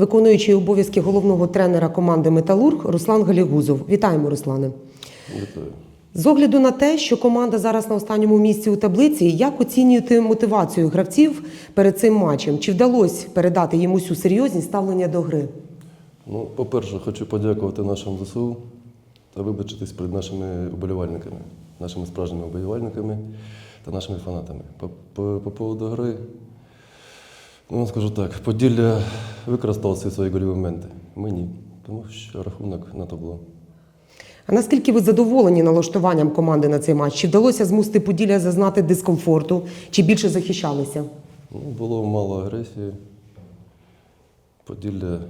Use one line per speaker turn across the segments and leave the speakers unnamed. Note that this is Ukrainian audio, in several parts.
Виконуючий обов'язки головного тренера команди Металург Руслан Галігузов. Вітаємо, Руслане.
Вітаю.
З огляду на те, що команда зараз на останньому місці у таблиці, як оцінюєте мотивацію гравців перед цим матчем? Чи вдалося передати їм усю серйозність ставлення до гри?
Ну, по-перше, хочу подякувати нашим ЗСУ та вибачитись перед нашими уболівальниками, нашими справжніми уболівальниками та нашими фанатами. По, по, по поводу гри, ну, скажу так, Поділля використало всі свої гольові моменти. Ми ні. Тому що рахунок на табло.
А наскільки ви задоволені налаштуванням команди на цей матч? Чи вдалося змусити Поділля зазнати дискомфорту, чи більше захищалися?
Ну, було мало агресії. Поділля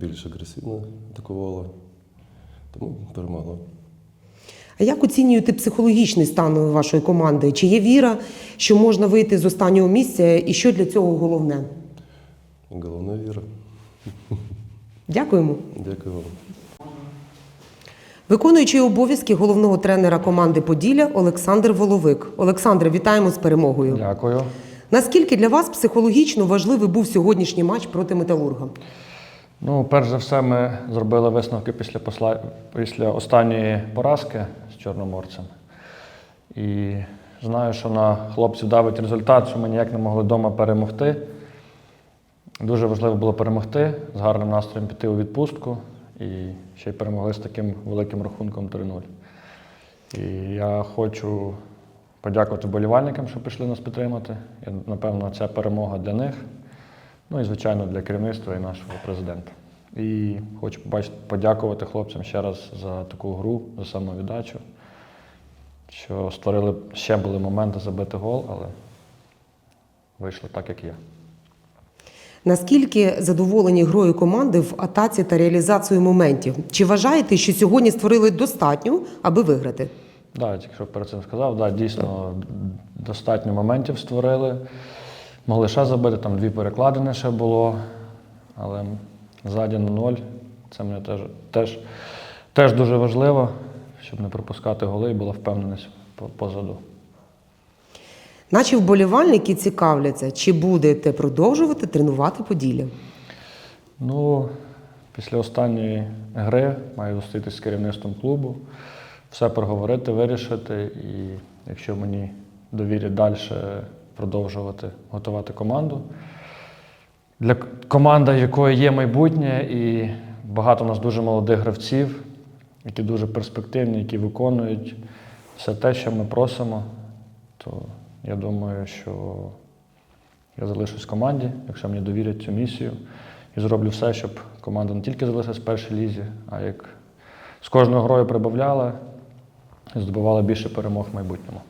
більш агресивно атакувало, тому перемогло.
А як оцінюєте психологічний стан вашої команди? Чи є віра, що можна вийти з останнього місця, і що для цього головне?
Головна віра.
Дякуємо.
Дякую вам.
Виконуючий обов'язки головного тренера команди Поділля Олександр Воловик. Олександре, вітаємо з перемогою.
Дякую.
Наскільки для вас психологічно важливий був сьогоднішній матч проти Металурга?
Ну, перш за все, ми зробили висновки після, посла... після останньої поразки з Чорноморцем. І знаю, що на хлопців давить результат, що ми ніяк не могли вдома перемогти. Дуже важливо було перемогти, з гарним настроєм піти у відпустку і ще й перемогли з таким великим рахунком 3-0. І я хочу подякувати вболівальникам, що прийшли нас підтримати. Я, напевно, ця перемога для них. Ну і, звичайно, для керівництва і нашого президента. І хочу подякувати хлопцям ще раз за таку гру, за самовіддачу, що створили ще були моменти забити гол, але вийшло так, як є.
Наскільки задоволені грою команди в атаці та реалізацією моментів? Чи вважаєте, що сьогодні створили достатньо, аби виграти?
Да, я тільки що перед цим сказав, да, дійсно достатньо моментів створили. Могли ще забити, там дві перекладини ще було, але ззаді на ноль. Це мені теж, теж, теж дуже важливо, щоб не пропускати голи і була впевненість по- позаду.
Наші вболівальники цікавляться, чи будете продовжувати тренувати Поділля?
Ну, після останньої гри маю зустрітися з керівництвом клубу, все проговорити, вирішити. І якщо мені довірять далі продовжувати готувати команду. Для команди, якої є майбутнє, і багато у нас дуже молодих гравців, які дуже перспективні, які виконують все те, що ми просимо, то я думаю, що я залишусь в команді, якщо мені довірять цю місію, і зроблю все, щоб команда не тільки залишилась в першій лізі, а як з кожною грою прибавляла і здобувала більше перемог в майбутньому.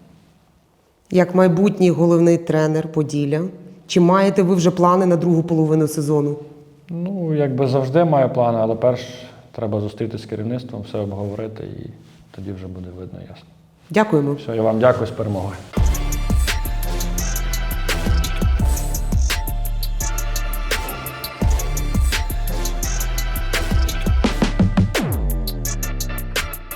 Як майбутній головний тренер Поділля, чи маєте ви вже плани на другу половину сезону?
Ну, якби завжди маю плани, але перш треба зустрітися з керівництвом, все обговорити, і тоді вже буде видно ясно.
Дякуємо.
Все, я вам дякую з перемогою.